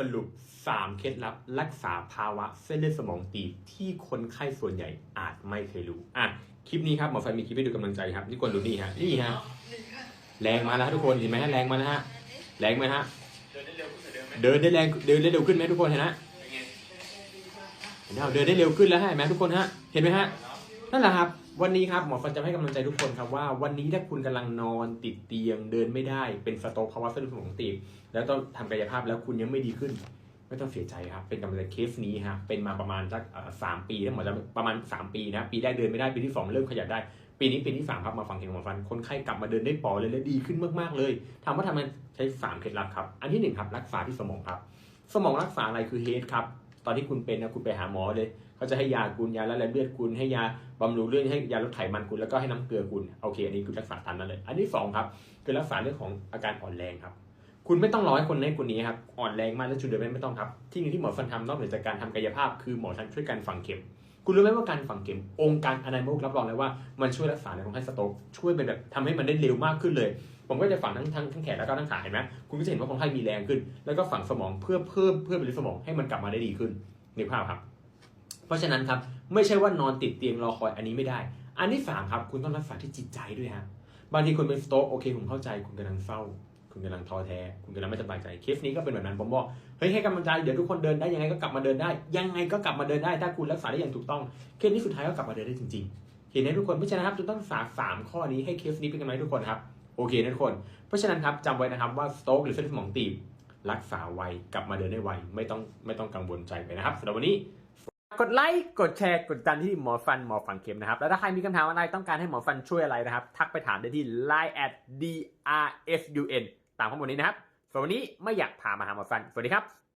สรุป 3 เคล็ดลับรักษาภาวะเส้นเลือดสมองตีบที่คนไข้ส่วนใหญ่อาจไม่เคยรู้ อะ คลิปนี้ครับหมอฟันมีคลิปให้ดูกำลังใจครับ นี่คนดูนี่ฮะ นี่ฮะ แรงมาแล้วฮะทุกคน เห็นไหมฮะ แรงมาแล้วฮะ แรงไหมฮะ เดินได้เร็วขึ้นกว่าเดิมไหมเดินได้แรง เดินได้เร็วขึ้นไหมทุกคนเห็นไหมเป็นไงเห็นไหมเดินได้เร็วขึ้นแล้วฮะเห็นไหมทุกคนฮะ เห็นไหมฮะ นั่นแหละครับ วันนี้ครับหมอฟันจะให้กำลังใจทุกคนครับว่าวันนี้ถ้าคุณกำลังนอนติดเตียงเดินไม่ได้เป็นสโตรกภาวะเส้นเลือดสมองตีบแล้วต้องทำกายภาพแล้วคุณยังไม่ดีขึ้น ไม่ต้องเสียใจครับ เป็นกำลังใจเคสนี้ฮะเป็นมาประมาณสักสามปีนะหมอจะประมาณ 3 ปีนะปีแรกเดินไม่ได้ปีที่ 2 เริ่มขยับได้ ปีนี้ปีที่3ครับมาฟังเสียงหมอฟันคนไข้กลับมาเดินได้ปอเลยและดีขึ้นมากๆเลยถามว่าทำไมใช้สามเคล็ดลับครับอันที่หนึ่งครับรักษาที่สมองครับ สมองรักษาอะไรคือเฮดครับ ตอนที่คุณเป็นนะคุณไปหาหมอเลยเขาจะให้ยาคุณยาละลายเลือดคุณให้ยาบำรุงเลือดให้ยาลดไขมันคุณแล้วก็ให้น้ำเกลือคุณโอเคอันนี้คือรักษาตามนั้นเลย อันที่สองครับคือรักษาเรื่องของอาการอ่อนแรงครับ คุณไม่ต้องรอให้คนนั้นคนนี้ครับ อ่อนแรงมากแล้วจุดเดินไม่ไม่ต้องครับ ที่หนึงที่หมอฟันทำนอกเหนือจากการทำกายภาพ คือหมอชันช่วยการฝังเข็ม คุณรู้ไหมว่าการฝังเข็ม องค์การอนามัยโลกรับรองเลยว่ามันช่วยรักษาในคนไข้สโตรกช่วยเป็นแบบทำให้มันได้เร็วมากขึ้นเลย ผมก็จะฝังทั้งทั้งทั้งแขนแล้วก็ทั้งขาเห็นไหมคุณก็จะเห็นว่าคนไข้มีแรงขึ้น แล้วก็ฝังสมองเพื่อเพิ่มเพื่อไปในสมองให้มันกลับมาได้ดีขึ้นในภาพครับ เพราะฉะนั้นครับไม่ใช่ว่านอนติดเตียงรอคอยอันนี้ไม่ได้ อันที่สามครับคุณต้องรักษาที่จิตใจด้วยฮะบางทีคุณเป็นสโตรกโอเคผมเข้าใจคุณกำลังเศร้า คุณกำลังท้อแท้ คุณกำลังไม่สบายใจ เคสนี้ก็เป็นแบบนั้น ผมบอก เฮ้ยให้กำลังใจ เดี๋ยวทุกคนเดินได้ ยังไงก็กลับมาเดินได้ ยังไงก็กลับมาเดินได้ ถ้าคุณรักษาได้อย่างถูกต้อง เคสนี้สุดท้ายก็กลับมาเดินได้จริงๆ เห็นไหมทุกคน เพราะฉะนั้นครับจะต้องรักษาสามข้อนี้ให้เคสนี้เป็นกำไรทุกคนครับ โอเคนะทุกคน เพราะฉะนั้นครับจำไว้นะครับว่าสโตรกหรือเส้นสมองตีบรักษาไว กลับมาเดินได้ไว ไม่ต้องไม่ต้องกังวลใจไปนะครับสำหรับวันนี้กดไลค์ กดแชร์ กดดตามที่หมอฟันหมอฝังเข็มนะครับ แล้วถ้าใครมีคำถามอะไรต้องการให้หมอฟันช่วยอะไรนะครับ ทักไปถามได้ที่ line at drsun ตามข้อมูลนี้นะครับสำหรับวันนี้ไม่อยากพามาหาหมอฟัน สวัสดีครับ